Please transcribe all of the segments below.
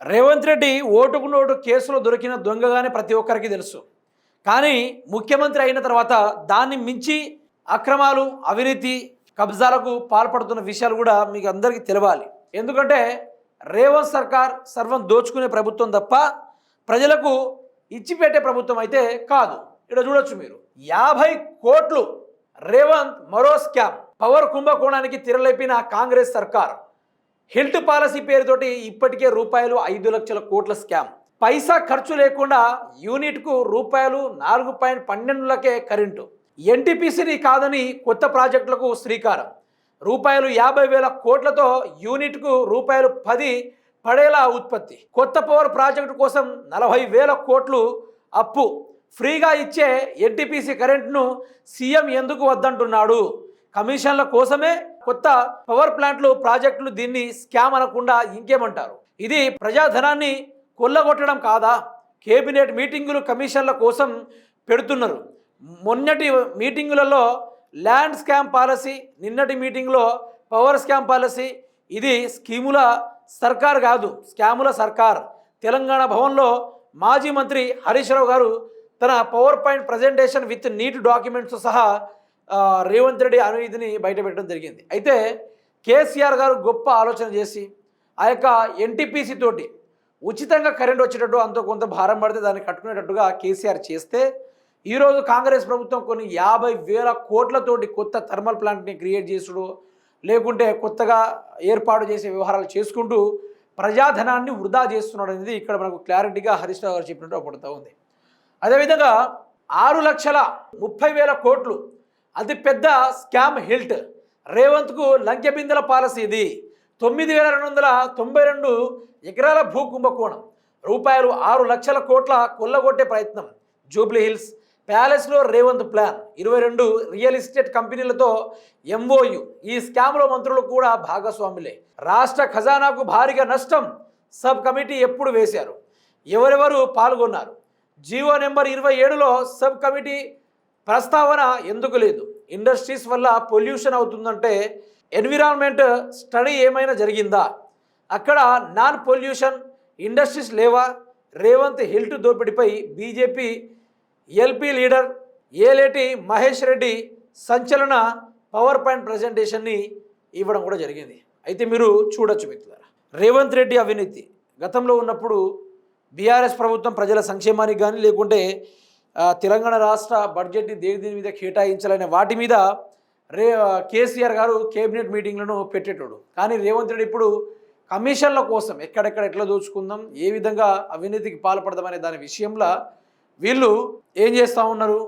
రేవంత్ రెడ్డి ఓటుకు నోటు కేసులో దొరికిన దొంగగానే ప్రతి ఒక్కరికి తెలుసు. కానీ ముఖ్యమంత్రి అయిన తర్వాత దాన్ని మించి అక్రమాలు అవినీతి కబ్జాలకు పాల్పడుతున్న విషయాలు కూడా మీకు అందరికీ తెలవాలి. ఎందుకంటే రేవంత్ సర్కార్ సర్వం దోచుకునే ప్రభుత్వం తప్ప ప్రజలకు ఇచ్చిపెట్టే ప్రభుత్వం అయితే కాదు. ఇక్కడ చూడొచ్చు మీరు. యాభై కోట్లు రేవంత్ మరో స్కామ్. పవర్ కుంభకోణానికి తిరలేపిన కాంగ్రెస్ సర్కార్. హెల్త్ పాలసీ పేరుతోటి ఇప్పటికే రూపాయలు ఐదు లక్షల కోట్ల స్కామ్. పైసా ఖర్చు లేకుండా యూనిట్కు రూపాయలు నాలుగు పాయింట్ పన్నెండులకే కరెంటు. ఎన్టీపీసీని కాదని కొత్త ప్రాజెక్టులకు శ్రీకారం. రూపాయలు యాభై వేల కోట్లతో యూనిట్కు రూపాయలు పది పడేలా ఉత్పత్తి. కొత్త పవర్ ప్రాజెక్టు కోసం నలభై వేల కోట్లు అప్పు. ఫ్రీగా ఇచ్చే ఎన్టీపీసీ కరెంట్ను సీఎం ఎందుకు వద్దంటున్నాడు? కమిషన్ల కోసమే కొత్త పవర్ ప్లాంట్లు ప్రాజెక్టులు దీన్ని స్కామ్ అనకుండా ఇంకేమంటారు? ఇది ప్రజాధనాన్ని కొల్లగొట్టడం కాదా? కేబినెట్ మీటింగులు కమిషన్ల కోసం పెడుతున్నారు. మొన్నటి మీటింగులలో ల్యాండ్ స్కామ్ పాలసీ నిన్నటి మీటింగ్లో పవర్ స్కామ్ పాలసీ. ఇది స్కీముల సర్కార్ కాదు స్కాముల సర్కార్. తెలంగాణ భవన్లో మాజీ మంత్రి హరీష్ రావు గారు తన power point presentation with neat documents సహా రేవంత్ రెడ్డి అనుమతిని బయటపెట్టడం జరిగింది. అయితే కేసీఆర్ గారు గొప్ప ఆలోచన చేసి ఆ యొక్క ఎన్టీపీసీ తోటి ఉచితంగా కరెంట్ వచ్చేటట్టు అంత కొంత భారం పడితే దాన్ని కట్టుకునేటట్టుగా కేసీఆర్ చేస్తే ఈరోజు కాంగ్రెస్ ప్రభుత్వం కొన్ని యాభై వేల కోట్లతోటి కొత్త థర్మల్ ప్లాంట్ని క్రియేట్ చేసుడు లేకుంటే కొత్తగా ఏర్పాటు చేసే వ్యవహారాలు చేసుకుంటూ ప్రజాధనాన్ని వృధా చేస్తున్నాడు అనేది ఇక్కడ మనకు క్లారిటీగా హరీష్ రావు గారు చెప్పినట్టు పడుతూ ఉంది. అదేవిధంగా ఆరు లక్షల ముప్పై వేల కోట్లు అతిపెద్ద స్కామ్ హిల్ట్. రేవంత్కు లంకె బిందెల పాలసీ ఇది. తొమ్మిది వేల రెండు వందల తొంభై రెండు ఎకరాల భూ కుంభకోణం. రూపాయలు ఆరు లక్షల కోట్ల కొల్లగొట్టే ప్రయత్నం. జూబ్లీ హిల్స్ ప్యాలెస్లో రేవంత్ ప్లాన్. ఇరవై రెండు రియల్ ఎస్టేట్ కంపెనీలతో ఎంఓయు. ఈ స్కామ్లో మంత్రులు కూడా భాగస్వాములే. రాష్ట్ర ఖజానాకు భారీగా నష్టం సబ్ కమిటీ ఎప్పుడు వేశారు? ఎవరెవరు పాల్గొన్నారు? జీవో నెంబర్ ఇరవై ఏడులో సబ్ కమిటీ ప్రస్తావన ఎందుకు లేదు? ఇండస్ట్రీస్ వల్ల పొల్యూషన్ అవుతుందంటే ఎన్విరాన్మెంట్ స్టడీ ఏమైనా జరిగిందా? అక్కడ నాన్ పొల్యూషన్ ఇండస్ట్రీస్ లేవా? Revanth HILT దోపిడీపై BJP LP leader Aleti Mahesh Reddy సంచలన పవర్ పాయింట్ ప్రజెంటేషన్ని ఇవ్వడం కూడా జరిగింది. అయితే మీరు చూడొచ్చు మిత్రులారా. రేవంత్ రెడ్డి అవినీతి. గతంలో ఉన్నప్పుడు బీఆర్ఎస్ ప్రభుత్వం ప్రజల సంక్షేమానికి కానీ లేకుంటే తెలంగాణ రాష్ట్ర బడ్జెట్ని దేని దేని మీద కేటాయించాలనే వాటి మీద రే కేసీఆర్ గారు కేబినెట్ మీటింగ్లను పెట్టేటోడు. కానీ రేవంత్ రెడ్డి ఇప్పుడు కమిషన్ల కోసం ఎక్కడెక్కడ ఎట్లా దోచుకుందాం ఏ విధంగా అవినీతికి పాల్పడదాం అనే దాని విషయంలో వీళ్ళు ఏం చేస్తూ ఉన్నారు?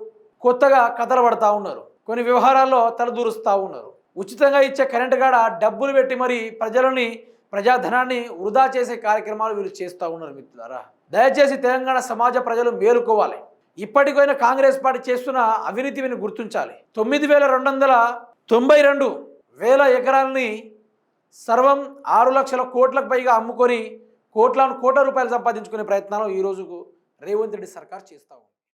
కొత్తగా కథలు పడతా ఉన్నారు. కొన్ని వ్యవహారాల్లో తలదూరుస్తూ ఉన్నారు. ఉచితంగా ఇచ్చే కరెంటు కాడ డబ్బులు పెట్టి మరి ప్రజలని ప్రజాధనాన్ని వృధా చేసే కార్యక్రమాలు వీళ్ళు చేస్తూ ఉన్నారు మిత్రులారా. దయచేసి తెలంగాణ సమాజ ప్రజలు మేలుకోవాలి. ఇప్పటికైనా కాంగ్రెస్ పార్టీ చేస్తున్న అవినీతిని గుర్తించాలి. తొమ్మిది వేల రెండు వందల తొంభై రెండు వేల ఎకరాలని సర్వం ఆరు లక్షల కోట్లకు పైగా అమ్ముకొని కోట్లను కోట్ల రూపాయలు సంపాదించుకునే ప్రయత్నాలు ఈ రోజుకు రేవంత్ రెడ్డి సర్కార్ చేస్తూ ఉంది.